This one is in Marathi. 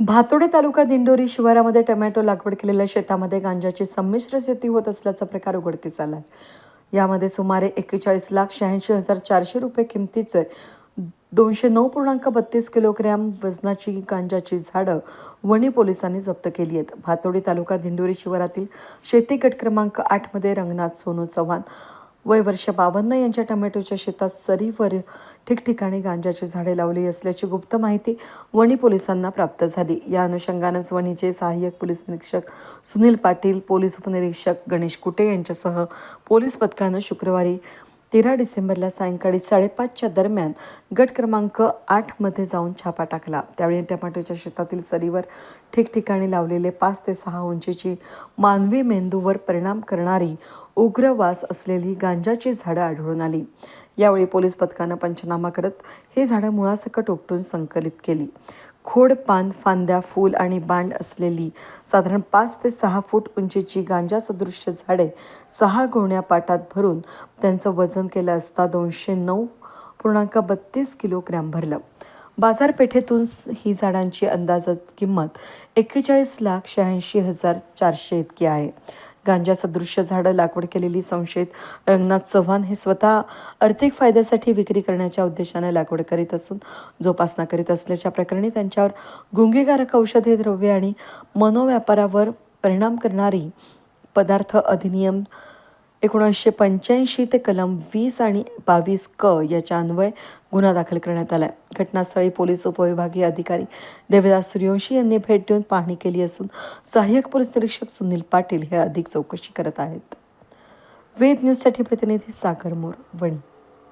भातोडे तालुका दिंडोरी शिवारामध्ये टोमॅटो लागवड केलेल्या शेतामध्ये गांजाची संमिश्र शेती होत असल्याचा प्रकार उघडकीस आला आहे यामध्ये सुमारे एक्केचाळीस लाख शहाऐंशी हजार चारशे रुपये किमतीचे दोनशे नऊ पूर्णांक बत्तीस किलोग्रॅम वजनाची गांजाची झाडं वणी पोलिसांनी जप्त केली आहेत. भातोडी तालुका दिंडोरी शिवारातील शेती गट क्रमांक आठमध्ये रंगनाथ सोनू चव्हाण वय वर्ष बावन्न यांच्या टोमॅटोच्या शेतात सरीवर ठिकठिकाणी गांजाची झाडे लावली असल्याची गुप्त माहिती वणी पोलिसांना प्राप्त झाली. या अनुषंगानंच वणीचे सहाय्यक पोलीस निरीक्षक सुनील पाटील पोलीस उपनिरीक्षक गणेश कुटे यांच्यासह पोलीस पथकानं शुक्रवारी तेरा डिसेंबरला सायंकाळी साडेपाचच्या दरम्यान गट क्रमांक आठमध्ये जाऊन छापा टाकला. त्यावेळी टमाटोच्या शेतातील सरीवर ठिकठिकाणी लावलेले पाच ते सहा उंचीची मानवी मेंदूवर परिणाम करणारी उग्र वास असलेली गांजाची झाडं आढळून आली. यावेळी पोलीस पथकानं पंचनामा करत हे झाडं मुळासकट उपटून संकलित केली. खोड पान फांद्या फूल आणि बांड असलेली साधारण पाच ते सहा फूट उंचीची गांजा सदृश्य झाडे सहा गोण्या पाटात भरून त्यांचं वजन केलं असता दोनशे नऊ पूर्णांक बत्तीस किलोग्रॅम भरलं. बाजारपेठेतून ही झाडांची अंदाजात किंमत एक्केचाळीस लाख शहाऐंशी हजार चारशे इतकी आहे. गांजा सदृश्य झाडं लागवड केलेली संशयित रंगनाथ चव्हाण हे स्वतः आर्थिक फायद्यासाठी विक्री करण्याच्या उद्देशाने लागवड करीत असून जोपासना करीत असल्याच्या प्रकरणी त्यांच्यावर गुंगीकारक औषधे द्रव्ये आणि मनोव्यापारावर परिणाम करणारी पदार्थ अधिनियम एकोणीसशे पंच्याऐंशी ते कलम वीस आणि बावीस क याच्या अन्वये गुन्हा दाखल करण्यात आला आहे घटनास्थळी पोलीस उपविभागीय अधिकारी देवदास सूर्यवंशी यांनी भेट देऊन पाहणी केली असून सहाय्यक पोलीस निरीक्षक सुनील पाटील हे अधिक चौकशी करत आहेत. वेद न्यूजसाठी प्रतिनिधी सागर मोर वणी.